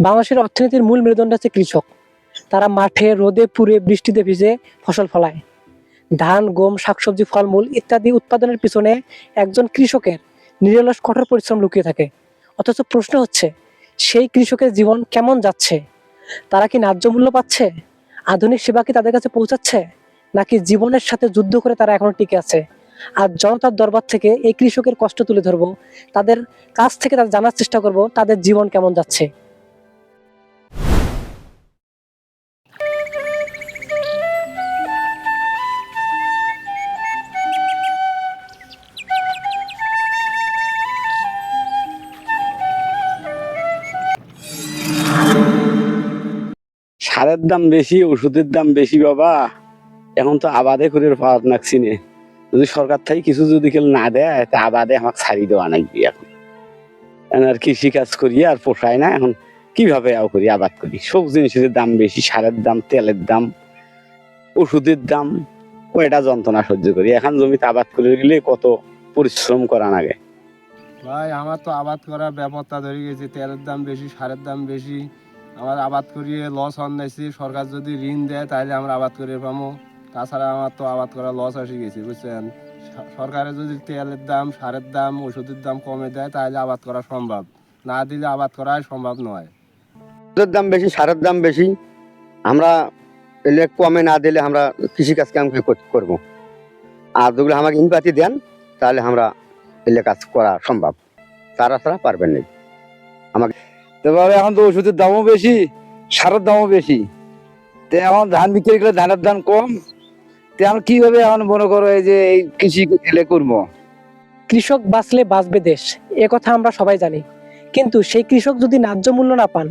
বাংলাদেশের অর্থনীতির মূল মেরুদণ্ড হচ্ছে কৃষক। তারা মাঠে রোদে পুড়ে বৃষ্টিতে ভিজে ফসল ফলায়। ধান, গম, শাকসবজি, ফলমূল ইত্যাদি উৎপাদনের পিছনে একজন কৃষকের নিরলস কঠোর পরিশ্রম লুকিয়ে থাকে। অথচ প্রশ্ন হচ্ছে, সেই কৃষকের জীবন কেমন যাচ্ছে? তারা কি ন্যায্য মূল্য পাচ্ছে? আধুনিক সেবা কি তাদের কাছে পৌঁছাচ্ছে? নাকি জীবনের সাথে যুদ্ধ করে তারা এখনও টিকে আছে? আর জনতার দরবার থেকে এই কৃষকের কষ্ট তুলে ধরবো, তাদের কাছ থেকে তাদের জানার চেষ্টা করব, তাদের জীবন কেমন যাচ্ছে? সারের দাম বেশি, ওষুধের দাম বেশি বাবা। এখন তো আবাদে করে পাওয়ার নাকছি নে। যদি সরকার থেকে কিছু যদি কেউ না দেয়, তা আবাদে আমাকে ছাড়ি দেওয়া নাকবি এখন। এখন আর কৃষি কাজ করি আর পোষায় না, এখন কীভাবে আও করি আবাদ করি? সব জিনিসের দাম বেশি, সারের দাম, তেলের দাম, ওষুধের দাম, কয়টা যন্ত্রণা সহ্য করি? এখন জমিতে আবাদ করে গেলে কত পরিশ্রম করা লাগে? ভাই, আমার তো আবাদ করার ব্যাপারটা ধরে গেছে, তেলের দাম বেশি, সারের দাম বেশি। আমার আবাদ করিয়ে লস হন নাইছি সরকার যদি ঋণ দেয় তাহলে আমরা আবাদ করে পাবো তাছাড়া আমার তো আবাদ করা লস আসে গেছে, বুঝছেন? স- সরকারে যদি তেলের দাম, সারের দাম, ওষুধের দাম কমে দেয় তাহলে আবাদ করা সম্ভব। না দিলে আবাদ করা সম্ভব নয়। ওষুধের দাম বেশি, সারের দাম বেশি। আমরা এলে কমে না দিলে আমরা কৃষিকাজ কাম করব। আর যেগুলো আমাকে ইনপাতি দেন তাহলে আমরা এলে কাজ করা সম্ভব। তারা ছাড়া পারবেন না। তারপরে এখন তো ওষুধের দামও বেশি, সারের দামও বেশি। তো এখন ধান বিক্রি করলে ধানের দাম কম। তো এখন কীভাবে এখন মনে করো এই যে এই কৃষি এলে করব? কৃষক বাঁচলে বাঁচবে দেশ, এ কথা আমরা সবাই জানি। কিন্তু সেই কৃষক যদি ন্যায্য মূল্য না পান,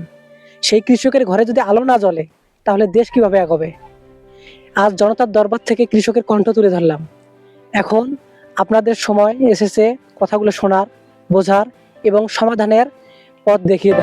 সেই কৃষকের ঘরে যদি আলো না জ্বলে, তাহলে দেশ কীভাবে এগোবে? আজ জনতার দরবার থেকে কৃষকের কণ্ঠ তুলে ধরলাম। এখন আপনাদের সময় এসেছে কথাগুলো শোনার, বোঝার এবং সমাধানের पथ देखिए